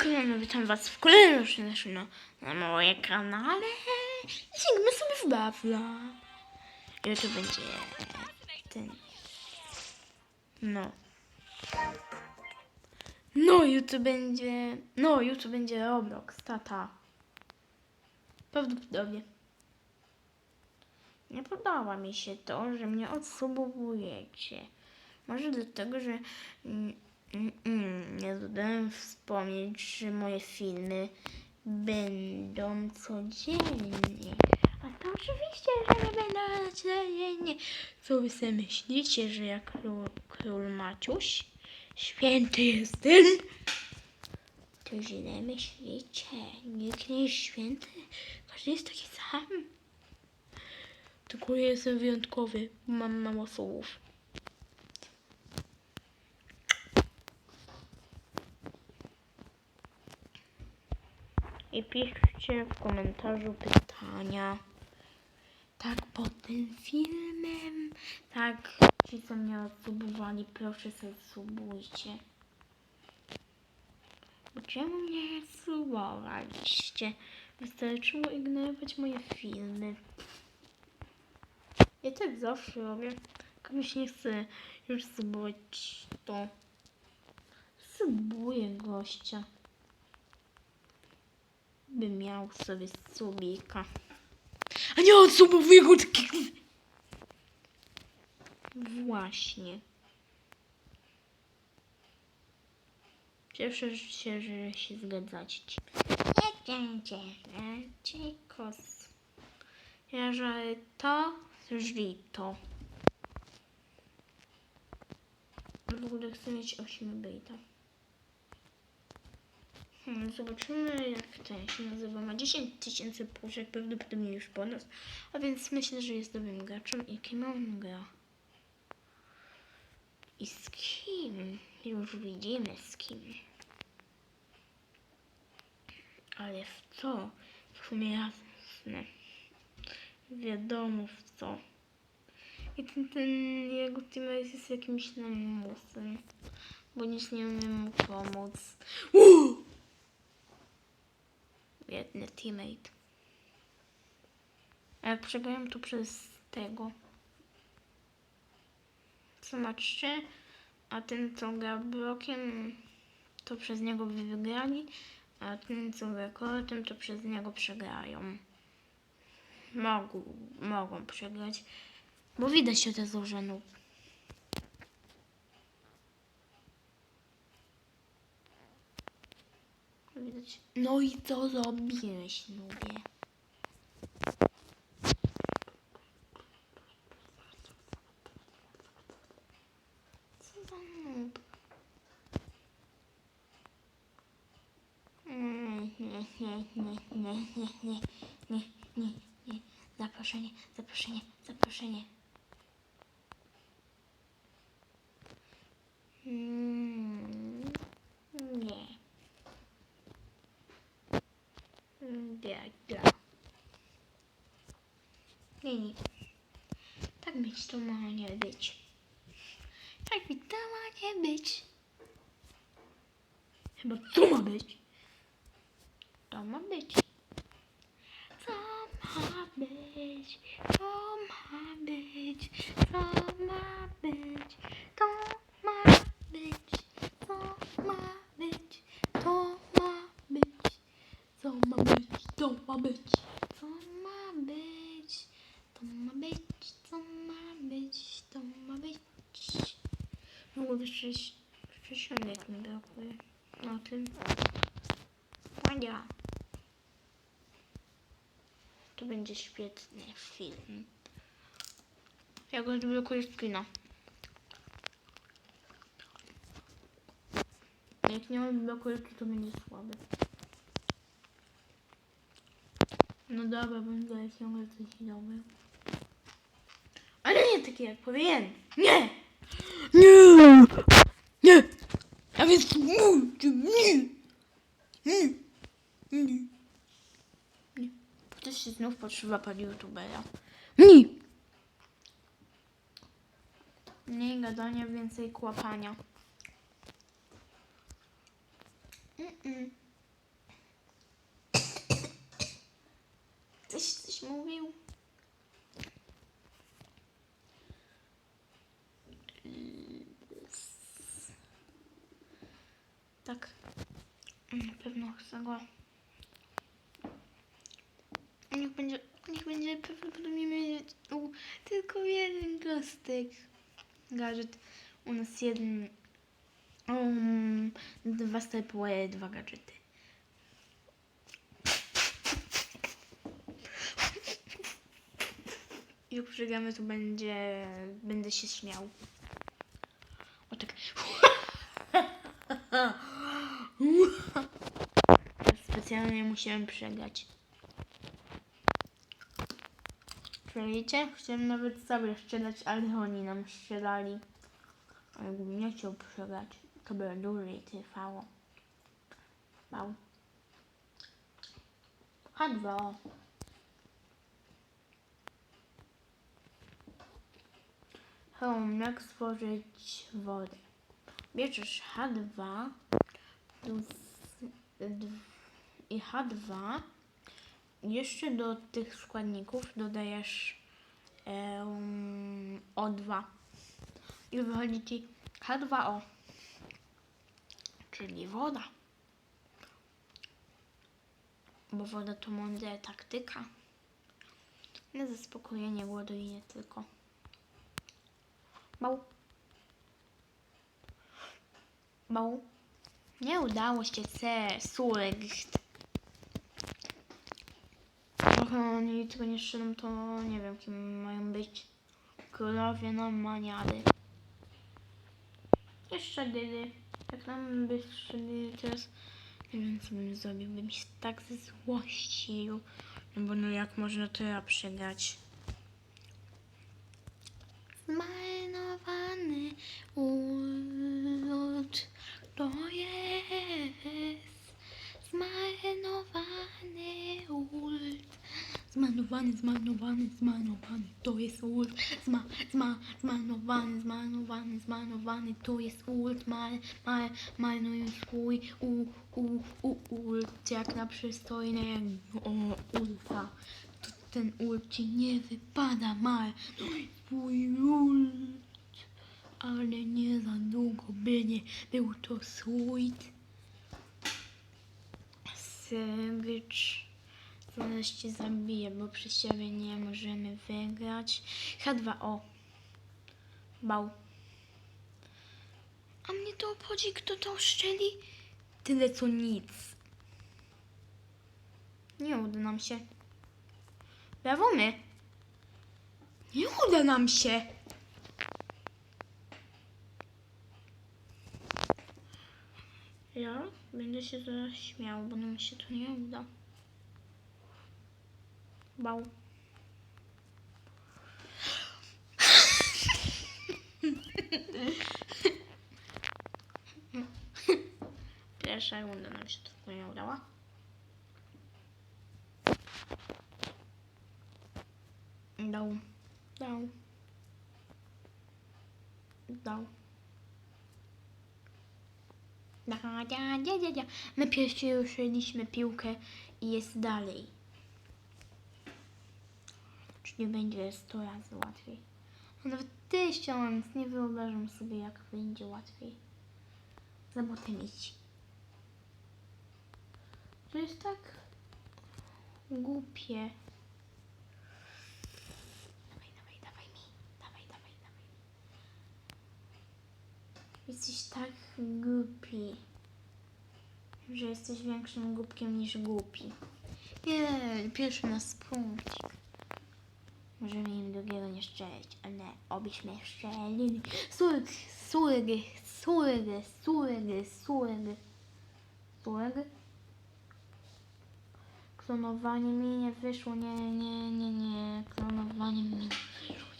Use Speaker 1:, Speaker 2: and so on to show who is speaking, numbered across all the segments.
Speaker 1: kochani, witam was w kolejnym odcinku na, na moim kanale. Sięgamy sobie w Bawla. I to będzie ten... No. No, YouTube będzie... No, YouTube będzie Roblox, tata. Prawdopodobnie. Nie podoba mi się to, że mnie odsubowujecie. Może dlatego, że mm, mm, mm, nie zdążyłem wspomnieć, że moje filmy będą codziennie. A to oczywiście, że nie będą codziennie. Co wy sobie myślicie, że ja król, król Maciuś? Święty jestem? To źle myślicie. Nikt nie jest święty. Każdy jest taki sam. Tylko ja jestem wyjątkowy. Mam mało słów. I piszcie w komentarzu pytania. Tak pod tym filmem. Tak, ci co mnie odsubowali, proszę subujcie. Bo Czemu mnie odsubowaliście? Wystarczyło ignorować moje filmy. Ja tak zawsze robię. Komuś nie chcę już subować to. Subuję gościa. By miał sobie subika. A nie go takich... Właśnie. Cieszę się, że się zgadzacie. Kos. Jeżeli to, żyj to. W ogóle chcę mieć 8 bejta. Hmm, zobaczymy jak ten się nazywa. Ma 10 tysięcy puszek, prawdopodobnie już bonus. A więc myślę, że jest dobrym graczem i kim on gra. I z kim? Już widzimy z kim. Ale w co? W sumie jasne. Wiadomo w co. I ten, ten jego teammate jest jakimś lamusem. Bo nic nie umiem mu pomóc. Uuu! Biedny teammate. A jak przegrałem tu przez tego. Zobaczcie. A ten co gra blokiem, to przez niego wygrali. A ten co gra kortem, to przez niego przegrają. Mogą, mogą przegrać. Bo widać się te złoże Widać. No i co zrobiłeś, nubie? Co za? Mm, Nie, nie, nie, nie, nie, nie, nie, nie, nie. Zaproszenie, zaproszenie, zaproszenie. Mm, dla, dla. Nie, nie. Tak być to ma nie być. Tak być to ma nie być. Chyba co ma być? To ma być. Co ma być? To ma być. To ma być. To ma być. To ma być. Ma być. Co ma być? To ma być. Co ma być? To ma być. Mogłoby sześć przesiądek mi brakuje. Na tym. Ania. To będzie świetny film. Ja go odblokuję z kina. Jak nie odblokuję, to to będzie słabe. No dobra, będę ciągle coś robił. Ale nie takie jak powinien. Nie! Nie! Nie! A więc mówię, nie! Nie! Nie! Nie. Ktoś się znów potrzeba pan youtubera. Nie! Mniej gadania, więcej kłapania. Ktoś coś mówił? Tak. Mm, na pewno chcę go. Niech będzie, niech będzie prawdopodobnie mieć u, tylko jeden kostek. Gadżet. U nas jeden. Um, dwa stepy, dwa gadżety. Jak przegramy, to będzie. Będę się śmiał. O tak. Specjalnie musiałem przegrać. Czujecie? Chciałem nawet sobie strzelać, ale oni nam strzelali. A jakbym nie chciał przegrać, to by dłużej trwało. Wow. H2. Hmm, jak stworzyć wodę? Bierzesz H2 dw- dw- i H2 jeszcze do tych składników dodajesz em, O2 i wychodzi ci H2O, czyli woda. Bo woda to mądra taktyka na zaspokojenie głodu i nie tylko. Bał. Bał. Nie udało się C, Sulegt. Trochę oni tego nie strzelą, to nie wiem kim mają być. Królowie no maniady. Jeszcze dydy. Jak nam by strzeli teraz, nie wiem co bym zrobił, bym się tak złościł. No bo no jak można teraz przegrać? Zmarnowany ulot to jest zmarnowany ult. Zmarnowany, zmarnowany, zmarnowany, to jest ult. Zma, zma, zmarnowany, zmarnowany, zmarnowany, to jest ult. Mar, mar, marnuję swój u, u, u, ult. Jak na przystojne o, ulta. Ten ult ci nie wypada, mar. Swój ult. Ale nie za długo by nie był to sweet. Sandwich. Zaraz cię zabiję, bo przez ciebie nie możemy wygrać. H2O. Bał. A mnie to obchodzi, kto to szczeli? Tyle co nic. Nie uda nam się. Brawo my. Nie uda nam się. Ja będę się zaraz śmiał, bo nam się to nie uda. Bał. Pierwsza runda nam się to nie udała. Dał. Dał. Dał. Da, da, da, da, da. My pierwsi ruszyliśmy piłkę i jest dalej. Czyli będzie 100 razy łatwiej. No Nawet ty ściągnąc, nie wyobrażam sobie jak będzie łatwiej. Zabotę mieć. To jest tak głupie. Dawaj, dawaj, dawaj mi. Dawaj, dawaj, dawaj. Jesteś tak głupi, że jesteś większym głupkiem niż głupi. Nie, pierwszy nas punkcik. Możemy im drugiego nie szczelić, ale obyśmy szczelili. Surg, surg, surg, surg, surg. Surg? Klonowanie mi nie wyszło, nie, nie, nie, nie. Klonowanie mi nie wyszło.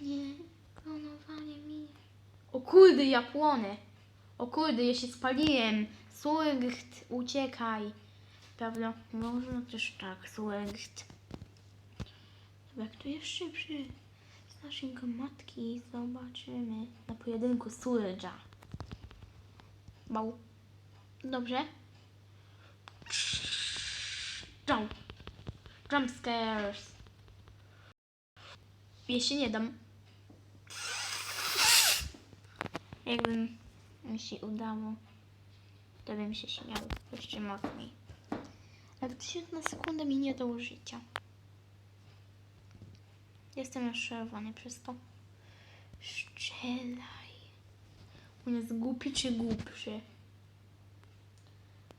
Speaker 1: Nie o kurde, ja płonę. O kurde, ja się spaliłem. Surgt, uciekaj. Prawda? Można też tak, surgt. Dobra, kto jest szybszy? Z naszej matki zobaczymy na pojedynku surga. Bał. Dobrze. Jump. Jump scares. Ja się nie dam. Jakby mi się udało. to bym się śmiał jeszcze mocniej. Ale to się na sekundę minie do użycia. Jestem rozczarowany przez to. Strzelaj. On jest głupi czy głupszy?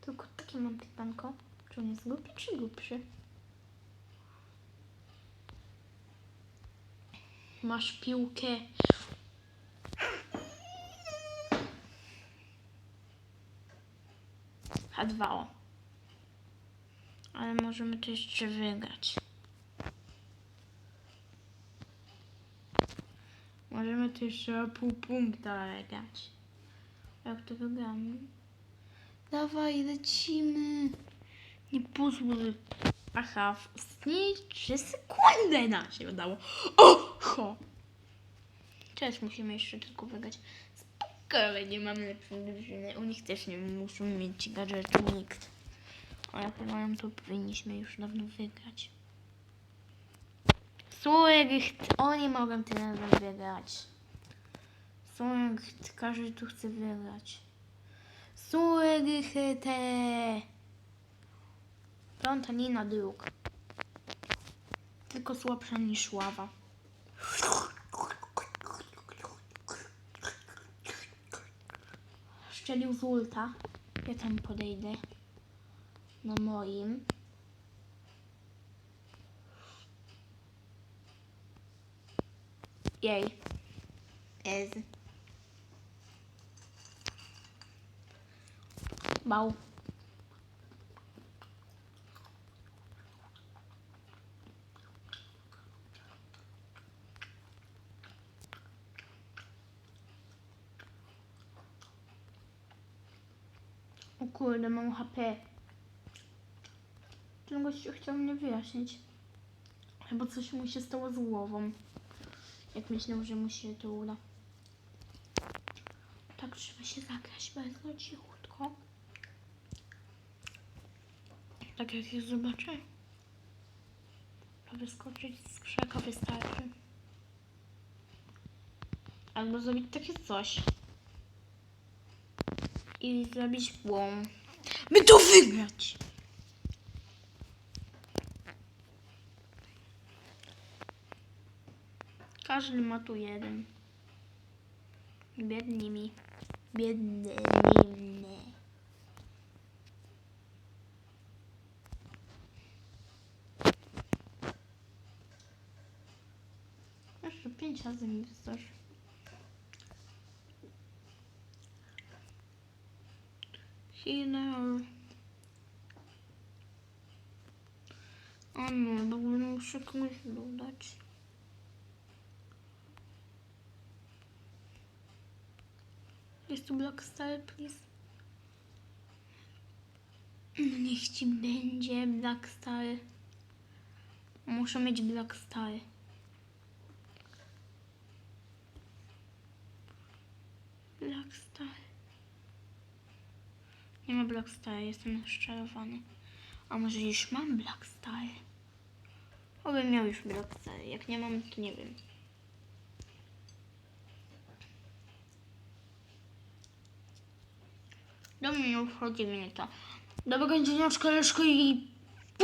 Speaker 1: Tylko takie mam pytanko. Czy on jest głupi czy głupszy? Masz piłkę. H2O. Ale możemy to jeszcze wygrać. Możemy to jeszcze o pół punkta wygrać. Jak to wygramy? Dawaj, lecimy. Nie pozwól. Aha, w ostatniej 3 sekundy nam się udało. Oho! Teraz musimy jeszcze tylko wygrać. Spoko, ale nie mamy lepszej drużyny. U nich też nie muszą mieć gadżetu nikt. A jak mają, to powinniśmy już dawno wygrać. Słuchaj, oni mogą tyle wygrać. Słuchaj, każdy tu chce wygrać. Słuchaj, te. Plantanina dróg. Tylko słabsza niż ława. Szczelił z ulta. Ja tam podejdę. Na moim. Jej. Ez. Bał. O kurde, mam HP. Ten gościu chciał mnie wyjaśnić. Chyba coś mu się stało z głową. Jak myślał, że mu się to uda. Tak trzeba się zagrać bardzo cichutko. Tak jak ich zobaczę. To wyskoczyć z krzaka wystarczy. Albo zrobić takie coś. I zrobić błąd. By to wygrać! Każdy ma tu jeden. Biedni mi. Biedny mi. Jeszcze pięć razy mi wystarczy. Healer. O no, bo muszę komuś dodać. Jest tu Black Star, please. No niech ci będzie Black Star. Muszę mieć Black Star. Black Star. Nie ma Black Star, jestem rozczarowany. A może już mam Black Star? Obym miał już Black Star. Jak nie mam, to nie wiem. Do mnie nie wchodzi mnie to. Dobra, dzieniaczka, Leszko i